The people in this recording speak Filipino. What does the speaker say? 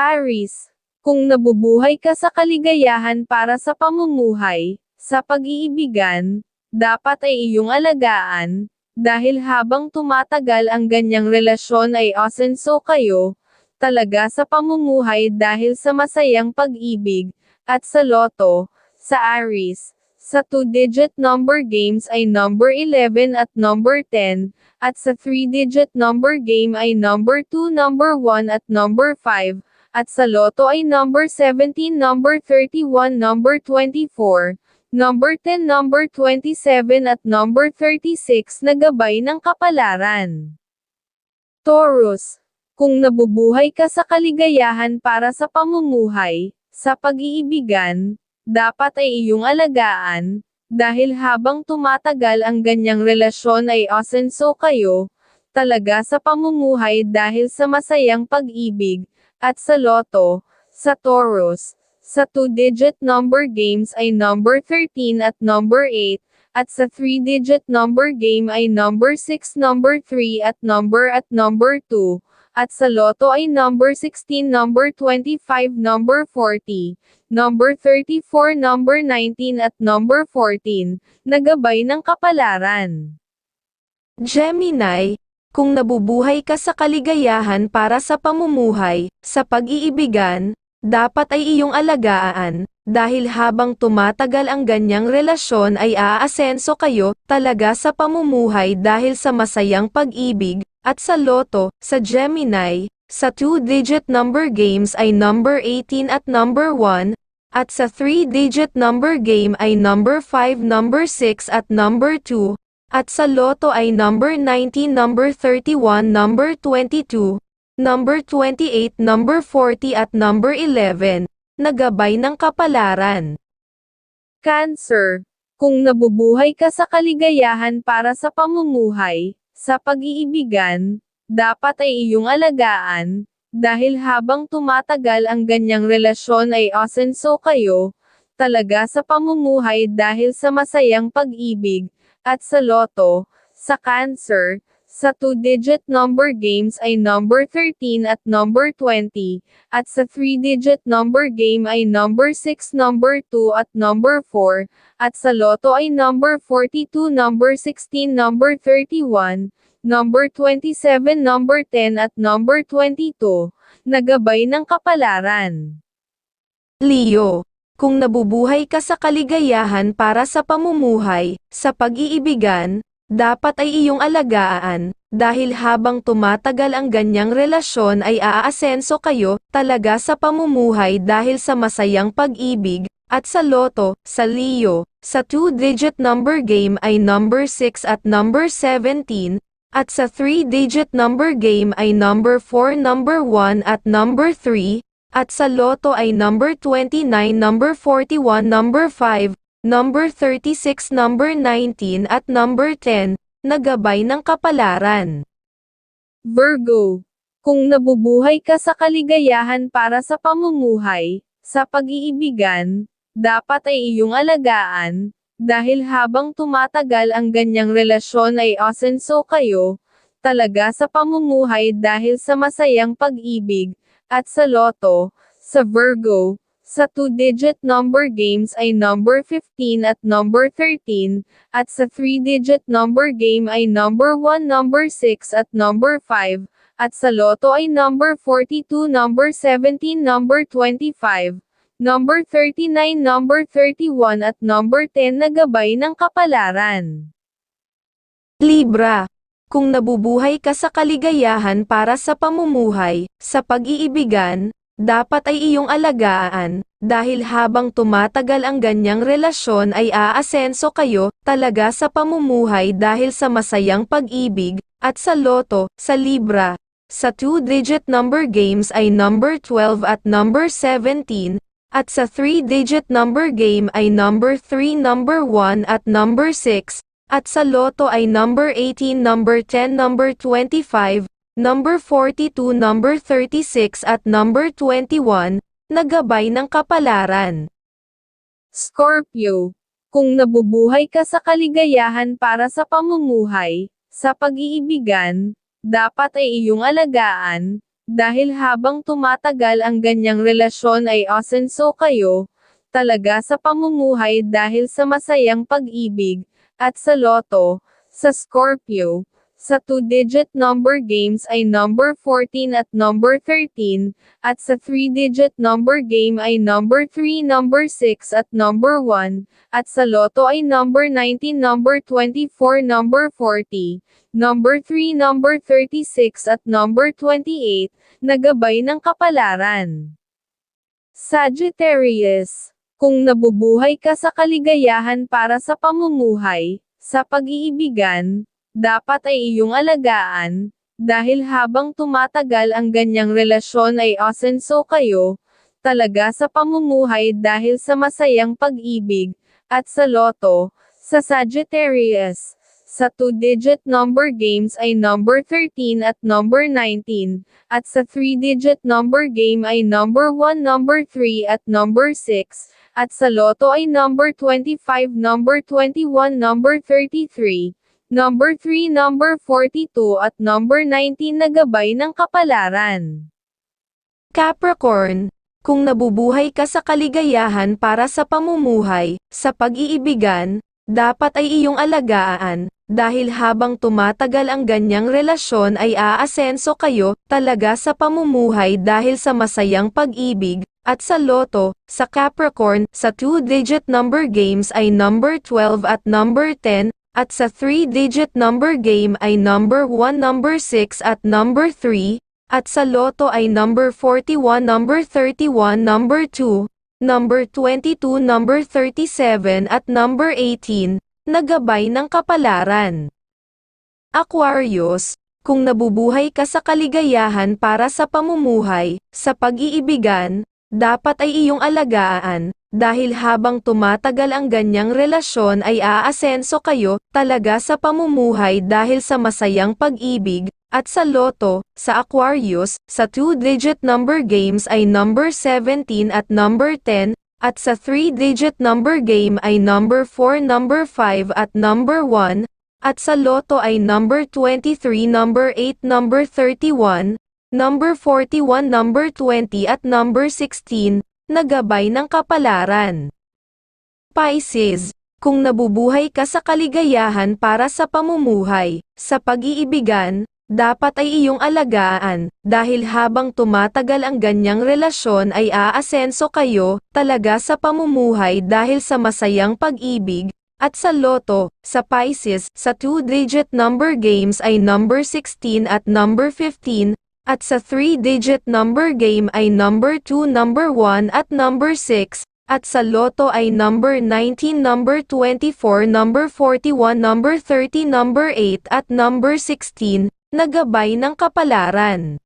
Aris, kung nabubuhay ka sa kaligayahan para sa pamumuhay, sa pag-iibigan, dapat ay iyong alagaan, dahil habang tumatagal ang ganyang relasyon ay asenso kayo, talaga sa pamumuhay dahil sa masayang pag-ibig, at sa loto, sa Aris, sa two-digit number games ay number 11 at number 10, at sa three-digit number game ay number 2, number 1 at number 5, at sa loto ay number 17, number 31, number 24, number 10, number 27 at number 36 na gabay ng kapalaran. Taurus, kung nabubuhay ka sa kaligayahan para sa pamumuhay, sa pag-iibigan, dapat ay iyong alagaan, dahil habang tumatagal ang ganyang relasyon ay asenso kayo, talaga sa pamumuhay dahil sa masayang pag-ibig, at sa loto, sa Taurus, sa two-digit number games ay number 13 at number 8, at sa three-digit number game ay number 6, number 3 at number at number 2, at sa loto ay number 16, number 25, number 40, number 34, number 19 at number 14, nagabay ng kapalaran. Gemini, kung nabubuhay ka sa kaligayahan para sa pamumuhay, sa pag-iibigan, dapat ay iyong alagaan, dahil habang tumatagal ang ganyang relasyon ay aasenso kayo talaga sa pamumuhay dahil sa masayang pag-ibig, at sa loto, sa Gemini, sa two-digit number games ay number 18 at number 1, at sa three-digit number game ay number 5, number 6 at number 2, at sa loto ay number 19, number 31, number 22, number 28, number 40 at number 11, nagabay ng kapalaran. Cancer, kung nabubuhay ka sa kaligayahan para sa pamumuhay, sa pag-iibigan, dapat ay iyong alagaan, dahil habang tumatagal ang ganyang relasyon ay asenso kayo, talaga sa pamumuhay dahil sa masayang pag-ibig, at sa loto, sa cancer, sa two-digit number games ay number 13 at number 20, at sa three-digit number game ay number 6, number 2 at number 4, at sa loto ay number 42, number 16, number 31, number 27, number 10 at number 22, nagabay ng kapalaran. Leo, kung nabubuhay ka sa kaligayahan para sa pamumuhay, sa pag-iibigan, dapat ay iyong alagaan, dahil habang tumatagal ang ganyang relasyon ay aasenso kayo talaga sa pamumuhay dahil sa masayang pag-ibig, at sa loto, sa Leo, sa two-digit number game ay number 6 at number 17, at sa three-digit number game ay number 4, number 1 at number 3, at sa loto ay number 29, number 41, number 5, number 36, number 19 at number 10, nagabay ng kapalaran. Virgo, kung nabubuhay ka sa kaligayahan para sa pamumuhay, sa pag-iibigan, dapat ay iyong alagaan, dahil habang tumatagal ang ganyang relasyon ay asenso kayo, talaga sa pamumuhay dahil sa masayang pag-ibig, at sa loto, sa Virgo, sa two-digit number games ay number 15 at number 13, at sa three-digit number game ay number 1, number 6 at number 5, at sa loto ay number 42, number 17, number 25, number 39, number 31 at number 10 na gabay ng kapalaran. Libra, kung nabubuhay ka sa kaligayahan para sa pamumuhay, sa pag-iibigan, dapat ay iyong alagaan, dahil habang tumatagal ang ganyang relasyon ay aasenso kayo talaga sa pamumuhay dahil sa masayang pag-ibig, at sa loto, sa Libra, sa two-digit number games ay number 12 at number 17, at sa three-digit number game ay number 3, number 1 at number 6, at sa loto ay number 18, number 10, number 25, number 42, number 36 at number 21, nagabay ng kapalaran. Scorpio, kung nabubuhay ka sa kaligayahan para sa pamumuhay, sa pag-iibigan, dapat ay iyong alagaan, dahil habang tumatagal ang ganyang relasyon ay asenso kayo, talaga sa pamumuhay dahil sa masayang pag-ibig, at sa loto, sa Scorpio, sa two-digit number games ay number 14 at number 13, at sa three-digit number game ay number 3, number 6 at number 1, at sa loto ay number 19, number 24, number 40, number 3, number 36 at number 28, nagabay ng kapalaran. Sagittarius, kung nabubuhay ka sa kaligayahan para sa pamumuhay, sa pag-iibigan, dapat ay iyong alagaan, dahil habang tumatagal ang ganyang relasyon ay asenso kayo, talaga sa pamumuhay dahil sa masayang pag-ibig, at sa loto, sa Sagittarius, sa two-digit number games ay number 13 at number 19, at sa three-digit number game ay number 1, number 3 at number 6, at sa loto ay number 25, number 21, number 33, number 3, number 42 at number 19 na gabay ng kapalaran. Capricorn, kung nabubuhay ka sa kaligayahan para sa pamumuhay, sa pag-iibigan, dapat ay iyong alagaan, dahil habang tumatagal ang ganyang relasyon ay aasenso kayo talaga sa pamumuhay dahil sa masayang pag-ibig, at sa loto, sa Capricorn, sa two-digit number games ay number 12 at number 10, at sa three-digit number game ay number 1, number 6 at number 3, at sa loto ay number 41, number 31, number 2, number 22, number 37 at number 18, nagabay ng kapalaran. Aquarius, kung nabubuhay ka sa kaligayahan para sa pamumuhay, sa pag-iibigan, dapat ay iyong alagaan, dahil habang tumatagal ang ganyang relasyon ay aasenso kayo talaga sa pamumuhay dahil sa masayang pag-ibig, at sa loto, sa Aquarius, sa two-digit number games ay number 17 at number 10, at sa three-digit number game ay number 4, number 5 at number 1, at sa loto ay number 23, number 8, number 31, number 41, number 20 at number 16, nagabay ng kapalaran. Pisces, kung nabubuhay ka sa kaligayahan para sa pamumuhay, sa pag-iibigan, dapat ay iyong alagaan, dahil habang tumatagal ang ganyang relasyon ay aasenso kayo talaga sa pamumuhay dahil sa masayang pag-ibig, at sa loto, sa Pisces, sa two-digit number games ay number 16 at number 15, at sa three-digit number game ay number 2, number 1 at number 6, at sa loto ay number 19, number 24, number 41, number 30, number 8 at number 16, nagabay ng kapalaran.